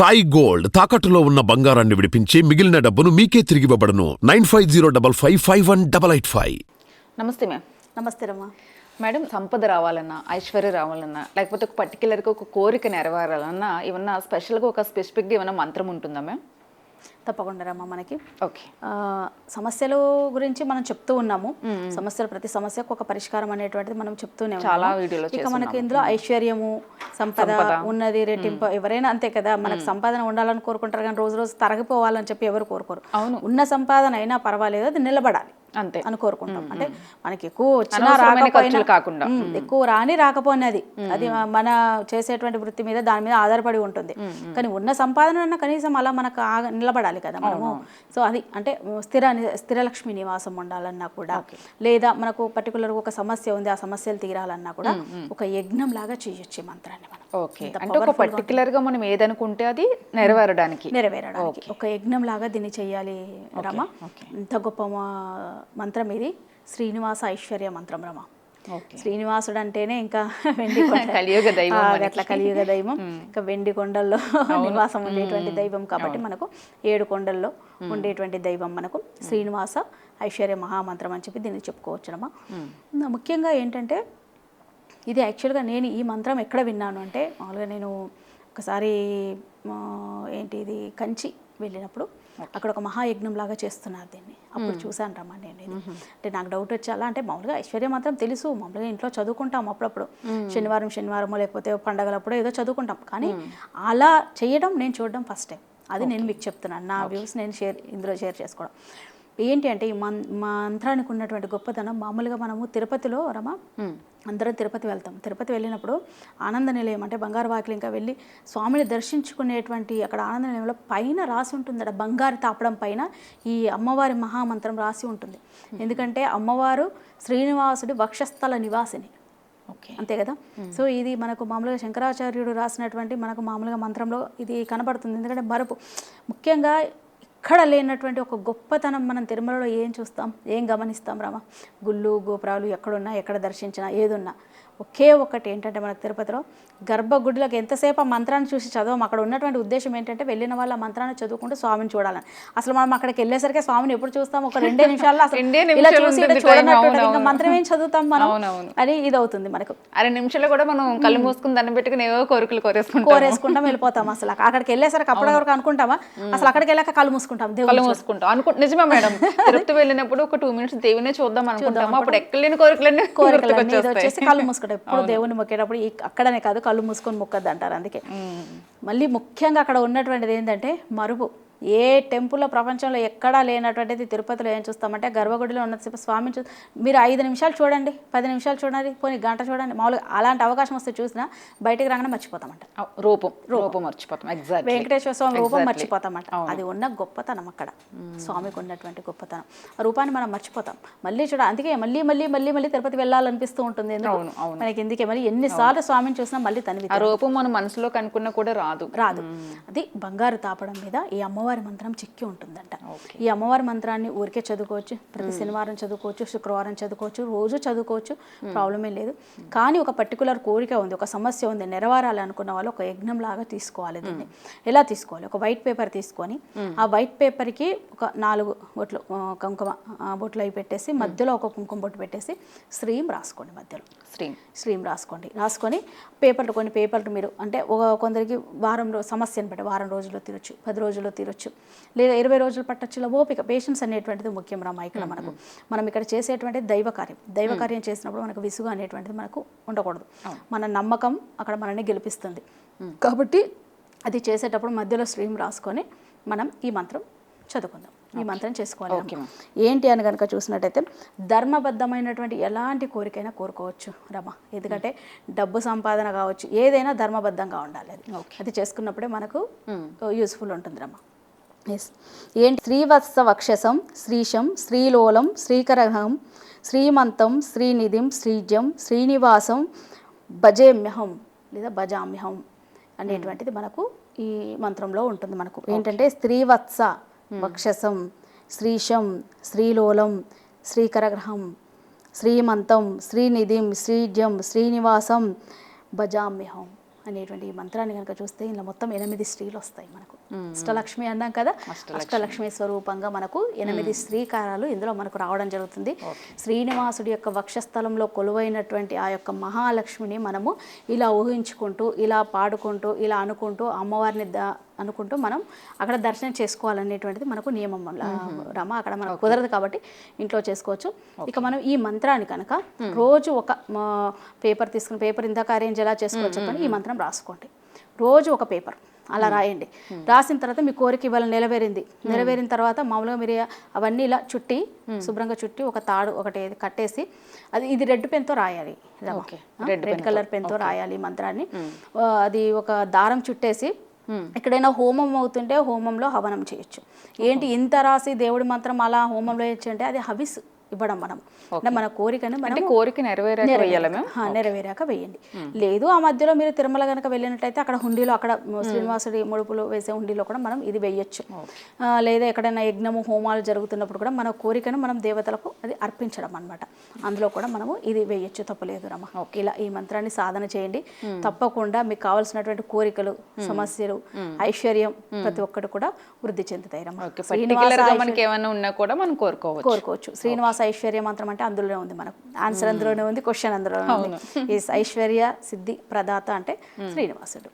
Sai gold తాకట్టులో ఉన్న బంగారాన్ని విడిపించి మిగిలిన డబ్బును మీకే తిరిగివ్వబడును nine five zero double five five one double eight five. నమస్తే మ్యామ్. నమస్తే రమ్మా. మేడం సంపద రావాలన్నా ఐశ్వర్య రావాలన్నా లేకపోతే ఒక పర్టికులర్గా ఒక కోరిక నెరవేరాలన్నా ఏమన్నా స్పెషల్గా ఒక స్పెసిఫిక్గా ఏమైనా మంత్రం ఉంటుందా మ్యామ్? తప్పకుండా రమ్మా మనకి. ఓకే. ఆ, సమస్యల గురించి మనం చెప్తూ ఉన్నాము. సమస్యలు ప్రతి సమస్యకు ఒక పరిష్కారం అనేటువంటిది మనం చెప్తూనే. చాలా వీడియోలో ఇక. మనకి ఇందులో ఐశ్వర్యము సంపద ఉన్నది రెట్టింపు ఎవరైనా అంతే కదా మనకు సంపాదన ఉండాలని కోరుకుంటారు కానీ రోజు రోజు తరగిపోవాలని చెప్పి ఎవరు కోరుకోరు. అవును. ఉన్న సంపాదన అయినా పర్వాలేదు అది నిలబడాలి. అంతే. అని కోరుకుంటాం. అంటే మనకి ఎక్కువ వచ్చినా రాకపోయినా కాకుండా. ఎక్కువ రాని రాకపోయినది. అది మన చేసేటువంటి వృత్తి మీద దాని మీద ఆధారపడి ఉంటుంది. కానీ ఉన్న సంపాదన అన్న కనీసం అలా మనకు నిలబడాలి కదా మనము. సో అది అంటే స్థిర స్థిరలక్ష్మి నివాసం ఉండాలన్నా కూడా లేదా మనకు పర్టికులర్ ఒక సమస్య ఉంది ఆ సమస్యలు తీరాలన్నా కూడా ఒక యజ్ఞం లాగా చేయొచ్చు మంత్రాన్ని మనం ఓకే. అంటే ఒక పర్టికులర్గా మనం ఏదనుకుంటే అది నెరవేరడానికి. నెరవేరడానికి. ఒక యజ్ఞం లాగా దీన్ని చెయ్యాలి రమ. ఇంత గొప్ప మంత్రం ఇది. శ్రీనివాస ఐశ్వర్య మంత్రం రమ. శ్రీనివాసుడు అంటేనే ఇంకా వెండి కలియుగ దైవం. అట్లా కలియుగ దైవం. ఇంకా వెండి కొండల్లో నివాసం ఉండేటువంటి దైవం కాబట్టి మనకు ఏడు కొండల్లో ఉండేటువంటి దైవం మనకు. శ్రీనివాస ఐశ్వర్య మహామంత్రం అని చెప్పి దీన్ని చెప్పుకోవచ్చునమ్మా ముఖ్యంగా ఏంటంటే ఇది యాక్చువల్గా నేను ఈ మంత్రం ఎక్కడ విన్నాను అంటే మామూలుగా నేను ఒకసారి ఏంటి ఇది కంచి వెళ్ళినప్పుడు అక్కడ ఒక మహాయజ్ఞం లాగా చేస్తున్నారు దీన్ని. అప్పుడు చూశాను రమ్మా నేను ఇది. అంటే నాకు డౌట్ వచ్చి అలా అంటే మామూలుగా ఐశ్వర్య మాత్రం తెలుసు మామూలుగా ఇంట్లో చదువుకుంటాం అప్పుడప్పుడు. శనివారం శనివారమో లేకపోతే పండగలప్పుడు ఏదో చదువుకుంటాం. కానీ అలా చేయడం నేను చూడడం ఫస్ట్ టైం అది నేను మీకు చెప్తున్నాను. నా వ్యూస్ నేను షేర్ ఇందులో షేర్ చేసుకోవడం. ఏంటి అంటే ఈ మంత్రానికి ఉన్నటువంటి గొప్పతనం మామూలుగా మనము తిరుపతిలో రమ అందరం తిరుపతి వెళ్తాం. తిరుపతి వెళ్ళినప్పుడు ఆనంద నిలయం అంటే బంగారు వాకిలి ఇంకా వెళ్ళి స్వామిని దర్శించుకునేటువంటి అక్కడ ఆనంద నిలయంలో పైన రాసి ఉంటుంది అక్కడ బంగారు తాపడం పైన ఈ అమ్మవారి మహామంత్రం రాసి ఉంటుంది. ఎందుకంటే అమ్మవారు శ్రీనివాసుడి వక్షస్థల నివాసిని. ఓకే. అంతే కదా? సో ఇది మనకు మామూలుగా శంకరాచార్యుడు రాసినటువంటి మనకు మామూలుగా మంత్రంలో ఇది కనబడుతుంది. ఎందుకంటే మరపు ముఖ్యంగా ఇక్కడ లేనటువంటి ఒక గొప్పతనం మనం తిరుమలలో ఏం చూస్తాం? ఏం గమనిస్తాం రామ? గుళ్ళు గోపురాలు ఎక్కడున్నా ఎక్కడ దర్శించినా ఏదున్నా. ఒకే ఒక్కటి ఏంటంటే మనకు తిరుపతిలో గర్భగుడిలోకి ఎంతసేపు ఆ మంత్రాన్ని చూసి చదవం? అక్కడ ఉన్నటువంటి ఉద్దేశం ఏంటంటే వెళ్ళిన వాళ్ళ మంత్రాన్ని చదువుకుంటూ స్వామిని చూడాలని. అసలు మనం అక్కడికి వెళ్ళేసరికి స్వామిని ఎప్పుడు చూస్తాం? ఒక రెండే నిమిషాల్లో అసలు ఇలా చూసి. చూడనట్టు. ఇంకా. మంత్రం ఏం చదువుతాం మనం. అని ఇది అవుతుంది మనకు. అరే నిమిషాలు కూడా మనం కళ్ళు మూసుకుని దండం పెట్టుకుని ఏవో కోరికలు కోరేసుకుంటాం కోరేసుకుంటాం వెళ్ళిపోతాం అసలు. అక్కడికి వెళ్ళేసరికి అప్పటి వరకు అనుకుంటామా? అసలు అక్కడికి వెళ్ళాక కళ్ళు మూసుకుంటాం. దేవుడు కళ్ళు మూసుకుంటాం. అనుకు నిజమే మేడం. తిరుపతి వెళ్ళినప్పుడు ఒక టూ మినిట్స్ దేవునే చూద్దాం అనుకుంటాము. అప్పుడు ఎక్కలేని కోరికలన్నీ గుర్తుకొచ్చేస్తాయి. వచ్చేసి కళ్ళు మూసుకుంటాం. ఎప్పుడు దేవుని మొక్కేటప్పుడు అక్కడనే కాదు కళ్ళు మూసుకొని మొక్కద్దు అంటారు అందుకే మళ్ళీ ముఖ్యంగా అక్కడ ఉన్నటువంటిది ఏంటంటే మరుపు. ఏ టెంపుల్లో ప్రపంచంలో ఎక్కడా లేనటువంటిది తిరుపతిలో ఏం చూస్తామంటే గర్భగుడిలో ఉన్నంతసేపు స్వామిని చూ మీరు ఐదు నిమిషాలు చూడండి పది నిమిషాలు చూడండి పోనీ గంట చూడండి మామూలుగా అలాంటి అవకాశం వస్తే చూసినా బయటికి రాగానే మర్చిపోతామంట. రూపం రూపం. మర్చిపోతాం. ఎగ్జాక్ట్ వెంకటేశ్వర స్వామి రూపం మర్చిపోతామంట. అది ఉన్న గొప్పతనం అక్కడ. స్వామికి ఉన్నటువంటి గొప్పతనం. రూపాన్ని మనం మర్చిపోతాం. మళ్ళీ చూడ అందుకే మళ్ళీ మళ్ళీ మళ్ళీ మళ్ళీ తిరుపతి వెళ్ళాలనిపిస్తూ ఉంటుంది. మనకి ఎందుకే మళ్ళీ ఎన్నిసార్లు స్వామిని చూసినా మళ్ళీ తనివి రూపం మన మనసులో కనుక్కున్నా కూడా రాదు. రాదు. అది బంగారు తాపడం మీద ఈ అమ్మవారి మంత్రం చిక్కి ఉంటుందంట. ఈ అమ్మవారి మంత్రాన్ని ఊరికే చదువుకోవచ్చు ప్రతి శనివారం చదువుకోవచ్చు శుక్రవారం చదువుకోవచ్చు రోజు చదువుకోవచ్చు ప్రాబ్లం ఏం లేదు. కానీ ఒక పర్టికులర్ కోరిక ఉంది ఒక సమస్య ఉంది నెరవేరాలి అనుకున్న వాళ్ళు ఒక యజ్ఞం లాగా తీసుకోవాలి దీన్ని. ఎలా తీసుకోవాలి? ఒక వైట్ పేపర్ తీసుకొని ఆ వైట్ పేపర్కి ఒక నాలుగు బొట్లు కుంకుమ ఆ, బొట్లు అవి పెట్టేసి మధ్యలో ఒక కుంకుమ బొట్టు పెట్టేసి శ్రీం రాసుకోండి మధ్యలో. స్ట్రీమ్ స్ట్రీమ్ రాసుకోండి. రాసుకొని పేపర్లు కొన్ని పేపర్లు మీరు అంటే ఒక కొందరికి వారం రోజు సమస్యను బట్టి వారం రోజుల్లో తీరొచ్చు పది రోజుల్లో తీరొచ్చు. లేదా ఇరవై రోజులు పట్టొచ్చు ఇలా ఓపిక పేషెన్స్ అనేటువంటిది ముఖ్యం రామా ఇక్కడ మనకు. మనం ఇక్కడ చేసేటువంటిది దైవ కార్యం. దైవ కార్యం చేసినప్పుడు మనకు విసుగు అనేటువంటిది మనకు ఉండకూడదు. మన నమ్మకం అక్కడ మనల్ని గెలిపిస్తుంది. కాబట్టి అది చేసేటప్పుడు మధ్యలో స్ట్రీమ్ రాసుకొని మనం ఈ మంత్రం చదువుకుందాం. ఈ మంత్రం చేసుకోవాలి. ఏంటి అని కనుక చూసినట్టయితే ధర్మబద్ధమైనటువంటి ఎలాంటి కోరికైనా కోరుకోవచ్చు రమ ఎందుకంటే డబ్బు సంపాదన కావచ్చు ఏదైనా ధర్మబద్ధంగా ఉండాలి అది. అది చేసుకున్నప్పుడే మనకు యూస్ఫుల్ ఉంటుంది రమ ఎస్ ఏంటి? శ్రీవత్స వక్షసం శ్రీశం శ్రీలోలం శ్రీకరహం శ్రీమంతం శ్రీనిధిం శ్రీజం శ్రీనివాసం భజేమ్యహం లేదా భజామ్యహం అనేటువంటిది మనకు ఈ మంత్రంలో ఉంటుంది మనకు. ఏంటంటే స్త్రీవత్స వక్షసం శ్రీశం శ్రీలోలం శ్రీకరగ్రహం శ్రీమంతం శ్రీనిధిం శ్రీజం శ్రీనివాసం భజామ్యహం అనేటువంటి ఈ మంత్రాన్ని కనుక చూస్తే ఇందులో మొత్తం ఎనిమిది స్త్రీలు వస్తాయి మనకు. అష్టలక్ష్మి అన్నాం కదా. అష్టలక్ష్మి. స్వరూపంగా మనకు ఎనిమిది శ్రీకారాలు ఇందులో మనకు రావడం జరుగుతుంది. శ్రీనివాసుడి యొక్క వక్షస్థలంలో కొలువైనటువంటి ఆ యొక్క మహాలక్ష్మిని మనము ఇలా ఊహించుకుంటూ ఇలా పాడుకుంటూ ఇలా అనుకుంటూ అమ్మవారిని ద- అనుకుంటూ మనం అక్కడ దర్శనం చేసుకోవాలనేటువంటిది మనకు నియమం రమ అక్కడ మనకు కుదరదు కాబట్టి ఇంట్లో చేసుకోవచ్చు. ఇక మనం ఈ మంత్రాన్ని కనుక రోజు ఒక పేపర్ తీసుకుని పేపర్ ఇందాక అరేంజ్ ఎలా చేసుకోవచ్చు ఈ మంత్రం రాసుకోండి. రోజు ఒక పేపర్. అలా రాయండి. రాసిన తర్వాత మీ కోరిక ఇవాళ నెరవేరింది. నెరవేరిన తర్వాత మామూలుగా మీరు అవన్నీ ఇలా చుట్టి శుభ్రంగా చుట్టి ఒక తాడు ఒకటి కట్టేసి అది ఇది రెడ్ పెన్తో రాయాలి. రెడ్ కలర్ పెన్తో రాయాలి మంత్రాన్ని. అది ఒక దారం చుట్టేసి ఎక్కడైనా హోమం అవుతుంటే హోమంలో హవనం చేయొచ్చు. ఏంటి ఇంత రాసి దేవుడి మంత్రం అలా హోమంలో చేయొచ్చు అంటే అది హవిస్ ఇవ్వడం మనం. అంటే మన కోరికను మనం కోరిక నెరవేరాక నెరవేరాక. వేయండి. లేదు ఆ మధ్యలో మీరు తిరుమల కనుక వెళ్ళినట్టయితే అక్కడ హుండీలో అక్కడ శ్రీనివాసుడి ముడుపులు వేసే హుండీలో కూడా మనం ఇది వేయొచ్చు. లేదా ఎక్కడైనా యజ్ఞము హోమాలు జరుగుతున్నప్పుడు కూడా మన కోరికను మనం దేవతలకు అది అర్పించడం అన్నమాట. అందులో కూడా మనము ఇది వేయొచ్చు తప్పలేదు రమ్మ ఇలా ఈ మంత్రాన్ని సాధన చేయండి. తప్పకుండా మీకు కావాల్సినటువంటి కోరికలు సమస్యలు ఐశ్వర్యం ప్రతి ఒక్కటి కూడా వృద్ధి చెందుతాయి రమ్మ మనకి ఏమైనా ఉన్నా కూడా మనం కోరుకోవచ్చు. కోరుకోవచ్చు. శ్రీనివాస ఐశ్వర్య మంత్రం అంటే అందులోనే ఉంది మనకు. ఆన్సర్ అందులోనే ఉంది క్వశ్చన్ అందులోనే ఉంది. ఈ ఐశ్వర్య సిద్ధి ప్రదాత అంటే శ్రీనివాసుడు.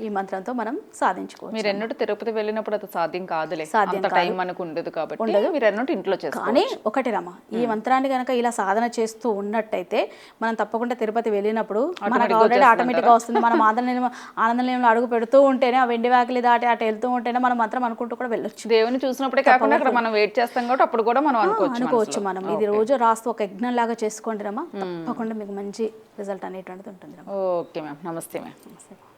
ఈ మంత్రంతో మనం సాధించుకోవచ్చు. మీరు ఎన్నట్టు తిరుపతి వెళ్ళినప్పుడు అది సాధ్యం కాదులే. సాధ్యం టైం మనకు ఉండదు కాబట్టి మీరు ఎన్నట్టు ఇంట్లో కానీ ఒకటి రమ ఈ మంత్రాన్ని కనుక ఇలా సాధన చేస్తూ ఉన్నట్టయితే మనం తప్పకుండా తిరుపతి వెళ్ళినప్పుడు మనకు ఆల్రెడీ ఆటోమేటిక్గా వస్తుంది. మనం ఆనందం ఆనందంలో అడుగు పెడుతూ ఉంటేనే ఆ వెండి వాకిలి దాటి అటు వెళ్తూ ఉంటేనే మనం మంత్రం అనుకుంటూ కూడా వెళ్ళొచ్చు. దేవుని చూసినప్పుడే కాకుండా అక్కడ మనం వెయిట్ చేస్తాం కాబట్టి అప్పుడు కూడా మనం అనుకోవచ్చు అనుకోవచ్చు మనం. ఇది రోజు రాస్తూ ఒక యజ్ఞం లాగా చేసుకోండి రమ్మా తప్పకుండా మీకు మంచి రిజల్ట్ అనేటువంటిది ఉంటుంది ఓకే మ్యామ్. నమస్తే మ్యామ్.